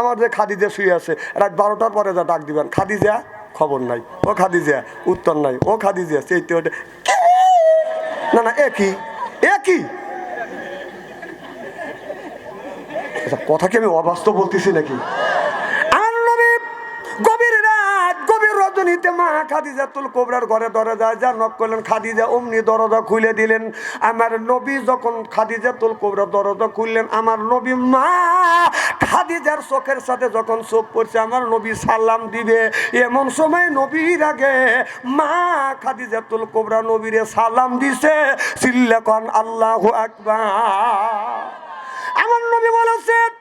আমার যে খাদিজা শুয়ে আছে রাত বারোটার পরে যা ডাক দিবেন খাদিজা খবর নাই। ও খাদিজা উত্তর নাই। ও খাদিজা সেই তো না না একই। একই? আচ্ছা, কথা কি আমি অবাস্তব বলতেছি নাকি? রজনীতে মা খাদিজা তুল কোবরার ঘরে দরজা যা নক করলেন, খাদিজা, অমনি দরজা খুলে দিলেন। আমার নবী যখন খাদিজা তুল কোবরার দরজা খুললেন, আমার নবী মা খাদিজার চোখের সাথে যখন চোখ পড়ছে, আমার নবী সালাম দিবে। এমন সময় নবীর আগে মা খাদিজা তুল কোবরা নবীরে সালাম দিছে, সিল্লাকন আল্লাহ আকবার। আমার নবী বলেছেন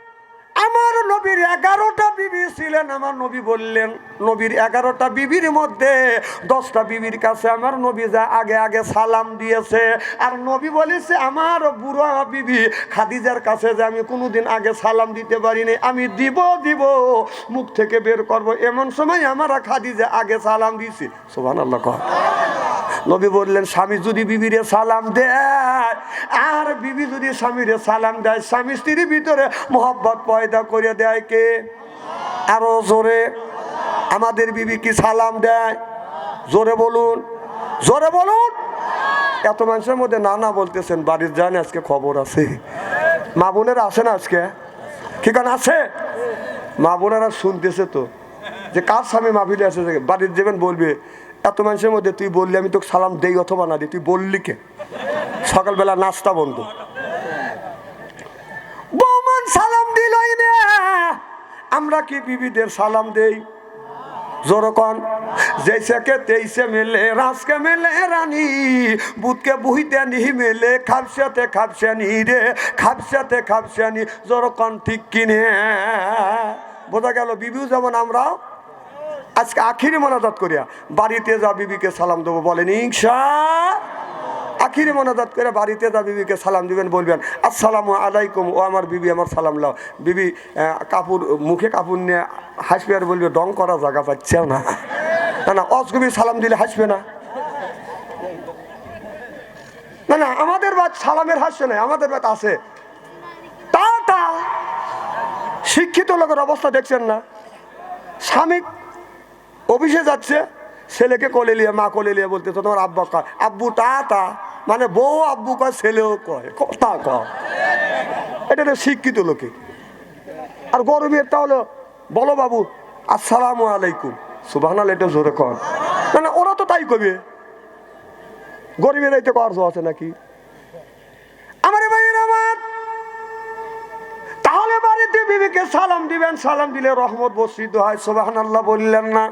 আমার নবীর এগারোটা বিবি ছিলেন, আমার নবী বললেন, নবীর এগারোটা বিবির মধ্যে দশটা বিবির কাছে আমার নবী যা আগে আগে সালাম দিয়েছে। আর নবী বলেছে, আমার বুড়ো বিবি খাদিজার কাছে যে আমি কোনোদিন আগে সালাম দিতে পারিনি, আমি দিব দিব, মুখ থেকে বের করব। এমন সময় আমার খাদিজা আগে সালাম দিয়েছি। সোভান আল্লাহ নবী বললেন, স্বামী যদি বিবিরে সালাম দেয়, আর বিবি যদি স্বামীরে সালাম দেয়, স্বামী স্ত্রীর ভিতরে মোহব্বত পয়দা করে দেয় কে? আরও জোরে, আমাদের বিবি কি সালাম দেয়? জোরে বলুন জোরে বলুন। এত মানুষের মধ্যে না না বলতেছেন, বাড়ির যান আজকে খবর আছে। মা বোনেরা আসে না আজকে? কি আছে মা বোনেরা শুনতেছে তো, যে কার স্বামী মাহফিলে আছে যে বাড়ির যাবেন বলবে এত মানুষের মধ্যে তুই বললি, আমি তোকে সালাম দেই অথবা না দিই, তুই বললি কে? সকালবেলা নাস্তা বন্ধ। বৌমান সালাম দিলই না। আমরা কি বিবিদের সালাম দেই? জোরকন জৈসেকে তেইসে মেলে, রাজকে মেলে রানী। বুধকে বুহিতে নিহি মেলে, খাপসাতে খাপসানি রে। খাপসাতে খাপসানি জোরকন ঠিক কিনে। বোঝা গেল বিবিও যেমন আমরাও আজকে আখিরি মনাজাত করিয়া বাড়িতে যা বিবিকে সালাম দেবো বলেন ইংসা আখিরি মনাজাত করে বাড়িতে যা বিবিকে সালাম দিবেন বলবেন, আসসালামু আলাইকুম, ও আমার বিবি, আমার সালাম লাও। বিবি কাপড়, মুখে কাপড় নিয়ে হাসবে আর বলবে, ডং করা জায়গা পাচ্ছেও না। না না অসগবি সালাম দিলে হাসবে না। না না, আমাদের বাদ সালামের হাসছে না আমাদের বাদ আছে। তা তা শিক্ষিত লোকের অবস্থা দেখছেন না। স্বামী অফিসে যাচ্ছে, ছেলেকে কোলে নিয়ে, মা কোলে নিয়ে বলতেছে, তোমার আব্বা কয় আব্বু তা তা মানে বউ আব্বু কয়, ছেলেও কয় ক- তা কয়। এটা শিক্ষিত লোকে। আর গরমের তা হলো, বলো বাবু, আসসালামু আলাইকুম। সুবাহান এটা জোরে কর না না ওরা তো তাই কবে গরিবের এইতে কর্জ আছে নাকি? আমার ভাইয়ের আমার। তাহলে বাড়িতে বিবিকে সালাম দিবেন, সালাম দিলে রহমত বর্ষিত হয় সোবাহান আল্লাহ বললেন না।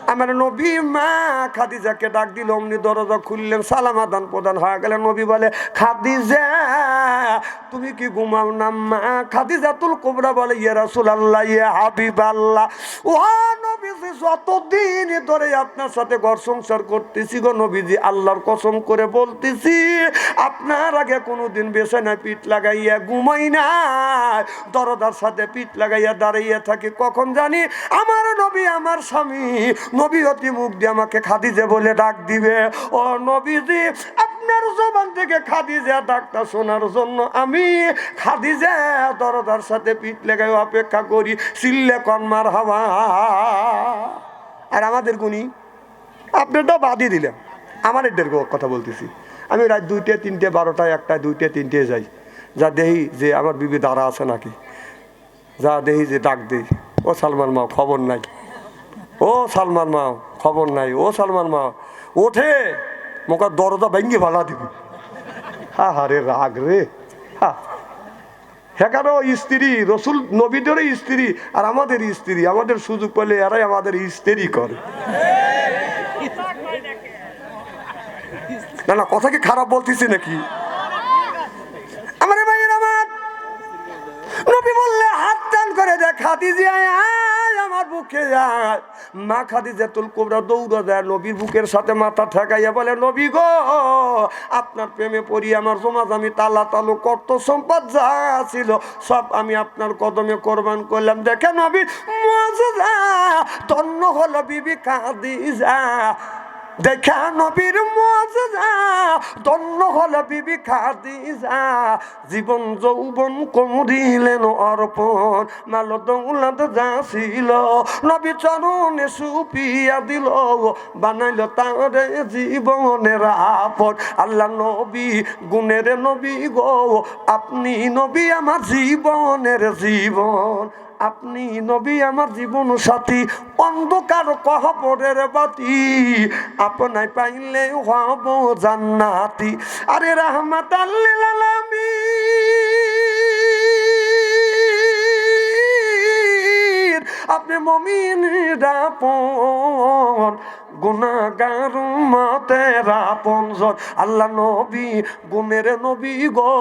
আমার নবী মা খাদিজাকে ডাক দিল, অমনি দরজা খুললেন, সালাম আদান প্রদান হয়ে গেলে। নবী বলে, খাদিজা, তুমি কি ঘুমাও না মা? খাদিজা তুল কোবরা বলে, ইয়া রাসুল আল্লাহ ইয়া হাবিব আল্লাহ ও যতদিন ধরে আপনার সাথে ঘর সংসার করতেছি গো নবীজি, আল্লাহর কসম করে বলতেছি, আপনার আগে কোনোদিন বেছানায় পিঠ লাগাইয়া ঘুমাই না দরদার সাথে পিঠ লাগাইয়া দাঁড়াইয়া থাকি। কখন জানি, আমার নবী, আমার স্বামী নবী অতি মুখ দিয়ে আমাকে খাদিজে বলে ডাক দিবে। ও নবীজি, আপনার জবান থেকে খাদিজা ডাকটা শোনার জন্য আমি খাদিজা দরদার সাথে পিঠ লাগাই অপেক্ষা করি সিল্লে কনমার হাওয়া। আর আমাদের গুণী, আপনারটাও বাদই দিলাম। আমার এদের কথা বলতেছি। আমি রাত দুইটে, তিনটে, বারোটায় একটা দুইটে, তিনটে যাই। যা দেহি যে আমার বিবি দাঁড়া আছে নাকি। যা দেহি যে ডাক দেই। ও সালমান মা, খবর নাই। ও সালমান মা, খবর নাই। ও সালমান মা, ওঠে। মোকা দরজা ভেঙ্গে ভালা দিবি। হা হারে রাগ রে। হা। হেকারও স্ত্রী, রসুল নবীদেরই স্ত্রী আর আমাদের স্ত্রী। আমাদের সুযোগ পেলে এরাই আমাদের স্ত্রী করে। না না, কথা কি খারাপ বলতেছি নাকি? আমার ভাইয়ের আমার। নবী বললে, হাত টান করে দেখ আয় আয়, আমার বুকে যায় মা খাদিজা তুল কোবরা দৌড়া দেয়, নবীর বুকের সাথে মাথা ঠেকাইয়া বলে, নবী গো, আপনার প্রেমে পড়ি, আমার সমাজ আমি তালা তালু কর্ত সম্পদ যা ছিল, সব আমি আপনার কদমে কোরবান করলাম। দেখে নবী, মজা তন্ন হলো বিবি খাদিজা। দেখা নবীর মজা দন্য হল বিবি খাদিজা। জীবন যৌবন কমরিলেন অর্পণ মাল দৌলত যা ছিল নবী চরণে সুপিয়া দিল, বানাইল তারে জীবনের আপন। আল্লাহ নবী, গুণের নবী গো, আপনি নবী আমার জীবনের জীবন। আপনি নবী, আমার জীবন সাথী, অন্ধকার কহবরের বাতি। আপনাই পাইলে হব জান্নাতি। আরে রহমাত আপনি মমিন গুণাগার মতে রাপন আল্লাহ নবী, গুণের নবী গো,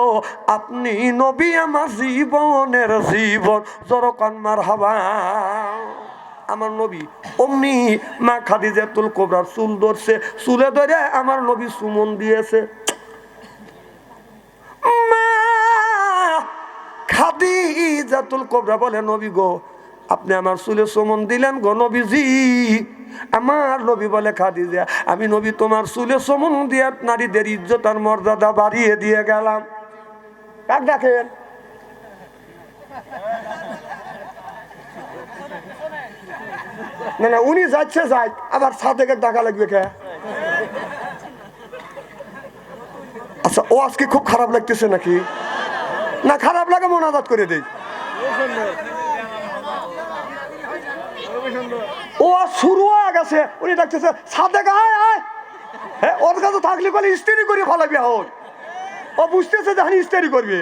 আপনি নবী আমার জীবনের জীবন। জরকান মার হাবা আমার নবী অমনি মা খাদিজাতুল কোবরার চুল ধরছে, চুলে ধরে আমার নবী সুমন দিয়েছে। মা খাদিজাতুল কোবরা বলে, নবী গো আপনি আমার চুলে সুমন দিলেন গো নবীজি। আমার নবী বলে খাদি খাদিজা, আমি নবী তোমার চুলে সমন দিয়ে নারীদের ইজ্জত আর মর্যাদা বাড়িয়ে দিয়ে গেলাম। কাক ডাকেন না না, উনি যাচ্ছে, যাই। আবার সাথে ডাকা লাগবে কে? আচ্ছা ও আজকে খুব খারাপ লাগতেছে নাকি? না, খারাপ লাগে, মোনাজাত করে দেই। ও শুরু হয়ে গেছে। উনি ডাকতেছে সাদে আয় আয়। হ্যাঁ ওর কাছে থাকলে বলে, স্ত্রী করে ফলাবি হোক ও বুঝতেছে যে হানি স্ত্রী করবে।